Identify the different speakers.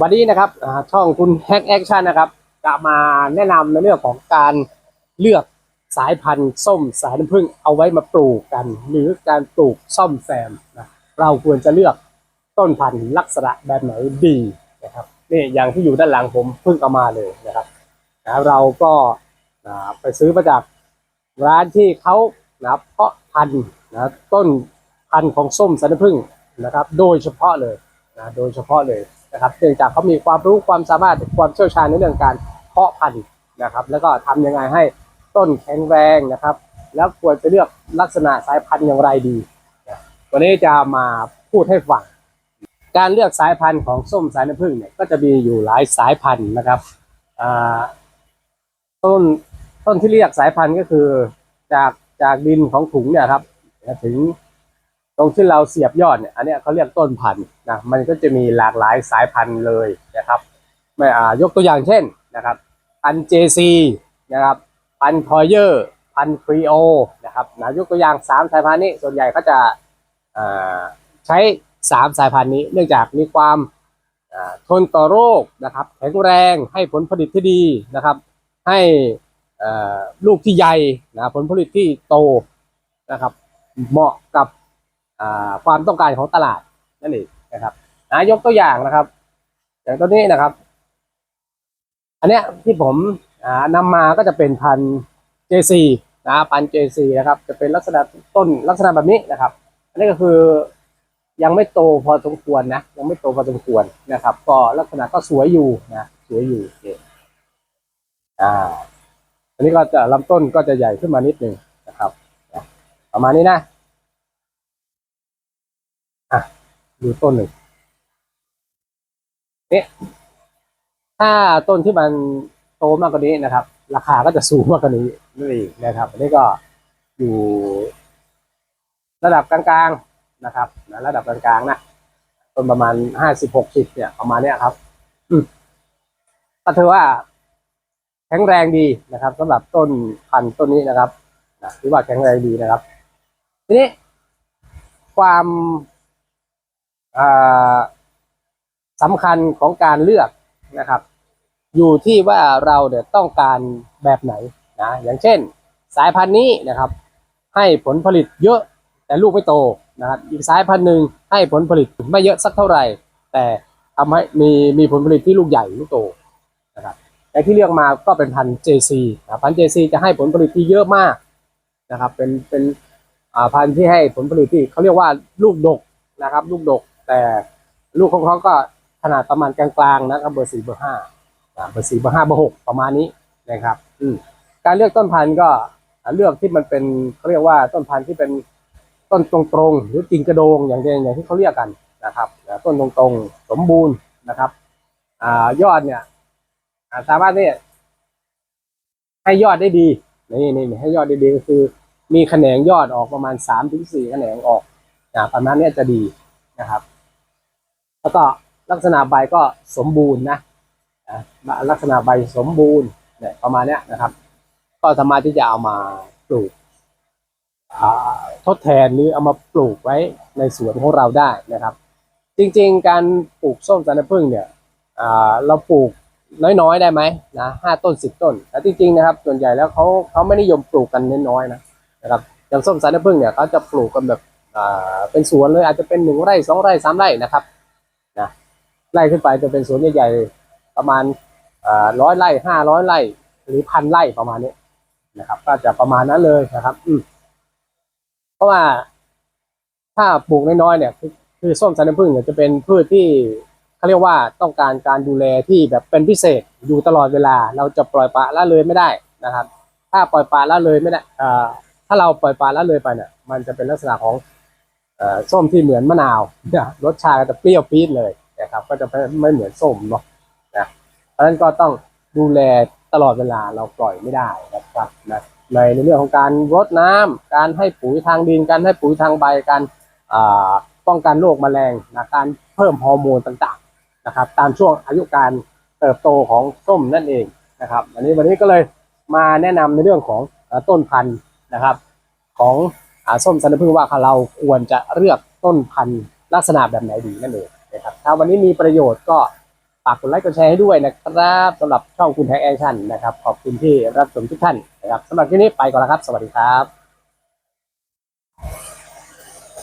Speaker 1: วันนี้นะครับอ่าช่องคุณแฮกแอคชั่นนะครับจะมาแนะนำในเรื่องของการเลือกสายพันธุ์ส้มสายน้ำผึ้งเอาไว้มาปลูกกัน หรือการปลูกซ่อมแซมนะเราควรจะเลือกต้นพันธุ์ลักษณะแบบไหนดีนะครับนี่อย่างที่อยู่ด้านหลังผมเพิ่งเอามาเลยนะครับนะเราก็อ่าไปซื้อมาจากร้านที่เขานะเพาะพันธุ์นะต้นพันธุ์ของส้มสายน้ำผึ้งนะครับ โดยเฉพาะเลยนะโดยเฉพาะเลย นะครับเนื่องจากเขามีความรู้ความสามารถความเชี่ยวชาญในเรื่องการเพาะพันธุ์นะครับ แล้วก็ทำยังไงให้ต้นแข็งแรงนะครับ แล้วควรจะเลือกลักษณะสายพันธุ์อย่างไรดี วันนี้จะมาพูดให้ฟังการเลือกสายพันธุ์ของส้มสายน้ำผึ้งเนี่ยก็จะมีอยู่หลายสายพันธุ์นะครับอ่าต้นต้นที่เรียกสายพันธุ์ก็คือจากจากดินของถุงเนี่ยครับถึง ตรงที่เราเสียบยอดเนี่ยอันเนี้ยเขาเรียกต้นพันธุ์นะมันก็จะมีหลากหลายสายพันธุ์เลยนะครับไม่อ่ายกตัวอย่างเช่นนะครับพันเจซีนะครับพันทอยเยอร์พันฟรีโอนะครับนะยกตัวอย่างสามสายพันธุ์นี้ส่วนใหญ่ก็จะใช้สามสายพันธุ์นี้ เนื่องจากมีความทนต่อโรคนะครับแข็งแรงให้ผลผลิตที่ดีนะครับ ให้ลูกที่ใหญ่นะผลผลิตที่โตนะครับเหมาะกับ ความต้องการของตลาดนั่นเองนะครับอายกตัวอย่างนะครับ อย่างตัวนี้นะครับ อันเนี้ยที่ผมอ่านำมาก็จะเป็นพันธุ์ JC นะพันธุ์ JC นะครับ จะเป็นลักษณะต้นลักษณะแบบนี้นะครับ อันนี้ก็คือยังไม่โตพอสมควรนะยังไม่โตพอสมควรนะครับ ก็ลักษณะก็สวยอยู่นะสวยอยู่อ่าอันนี้ก็จะลำต้นก็จะใหญ่ขึ้นมานิดนึงนะครับ ประมาณนี้นะ ดูต้นหนึ่งนี่ถ้าต้นที่มันโตมากกว่านี้นะครับ ราคาก็จะสูงมากกว่านี้นั่นเองนะครับอันนี้ก็อยู่ ระดับกลางๆนะครับนะระดับกลางๆนะต้นประมาณห้าสิบหกสิบเนี่ยประมาณเนี้ยครับ อืมก็ถือว่าแข็งแรงดีนะครับสำหรับต้นพันธุ์ต้นนี้นะครับนะถือว่าแข็งแรงดีนะครับ ทีนี้ความ สำคัญของการเลือกนะครับ อยู่ที่ว่าเราเนี่ยต้องการแบบไหนนะอย่างเช่น สายพันธุ์นี้นะครับ ให้ผลผลิตเยอะแต่ลูกไม่โตนะครับอีกสายพันธุ์หนึ่งให้ผลผลิตไม่เยอะสักเท่าไหร่ แต่ทำให้มีมีผลผลิตที่ลูกใหญ่ลูกโตนะครับแต่ที่เลือกมาก็เป็นพันธุ์ JC นะพันธุ์ JC จะให้ผลผลิตที่เยอะมากนะครับ เป็นเป็นพันธุ์ที่ให้ผลผลิตที่เขาเรียกว่าลูกดกนะครับ ลูกดก แต่ลูกของเขาก็ขนาดประมาณกลางๆนะครับเบอร์สี่เบอร์ห้าเบอร์สี่เบอร์ห้าเบอร์หกประมาณนี้นะครับ อืการเลือกต้นพันธุ์ก็เลือกที่มันเป็นเขาเรียกว่าต้นพันธุ์ที่เป็นต้นตรงๆหรือกิ่งกระโดงอย่างเช่นอย่างที่เขาเรียกกันนะครับต้นตรงๆสมบูรณ์นะครับอ่ายอดเนี่ยสามารถเนี่ยให้ยอดได้ดีนี่นี่ให้ยอดได้ดีก็คือ มีแขนงยอดออกประมาณสามถึงสี่แขนงออกนะประมาณนี้จะดีนะครับ แล้วก็ลักษณะใบก็สมบูรณ์นะลักษณะใบสมบูรณ์เนี่ยประมาณเนี้ยนะครับ ก็สามารถที่จะเอามาปลูกทดแทนหรือเอามาปลูกไว้ในสวนของเราได้นะครับ จริงๆ การปลูกส้มสายน้ำผึ้งเนี่ยอ่าเราปลูกน้อยๆได้ไหมนะห้าต้นสิบต้นแต่จริงๆนะครับ ส่วนใหญ่แล้วเขาเขาไม่นิยมปลูกกันน้อยๆนะนะครับอย่างส้มสายน้ำผึ้งเนี่ยเขาจะปลูกกันแบบอ่าเป็นสวนเลยอาจจะเป็นหนึ่งไร่สองไร่สามไร่นะครับ ไร่ขึ้นไปจะเป็นสวนใหญ่ๆประมาณร้อยไร่ห้าร้อยไร่ หรือพันไร่ประมาณนี้นะครับ ก็จะประมาณนั้นเลยนะครับ อืเพราะว่าถ้าปลูกน้อยๆเนี่ย คือส้มสายน้ำผึ้งเนี่ยจะเป็นพืชที่เขาเรียกว่าต้องการการดูแลที่แบบเป็นพิเศษอยู่ตลอดเวลา เราจะปล่อยปละละเลยไม่ได้นะครับ ถ้าปล่อยปละละเลยไม่ได้ถ้าเราปล่อยปละละเลยไปเนี่ย มันจะเป็นลักษณะของอส้มที่เหมือนมะนาวรสชาติจะเปรี้ยวปี๊ดเลย นะครับ ก็จะไม่เหมือนส้มเนาะนะเพราะฉะนั้นก็ต้องดูแลตลอดเวลาเราปล่อยไม่ได้นะครับนะในในเรื่องของการรดน้ำการให้ปุ๋ยทางดิน การให้ปุ๋ยทางใบการป้องกันโรคแมลงนะการเพิ่มฮอร์โมนต่างๆนะครับ ตามช่วงอายุการเติบโตของส้มนั่นเองนะครับ อันนี้วันนี้ก็เลยมาแนะนำในเรื่องของต้นพันธุ์นะครับ ของอส้มสันพึ่งว่าเราควรจะเลือกต้นพันธุ์ลักษณะแบบไหนดีนั่นเอง นะครับถ้าวันนี้มีประโยชน์ก็ฝากกดไลค์กดแชร์ให้ด้วยนะครับสำหรับช่องคุณแท็กแอคชั่นนะครับ ขอบคุณที่รับชมทุกท่านนะครับสำหรับที่นี้ไปก่อนแล้วครับ สวัสดีครับ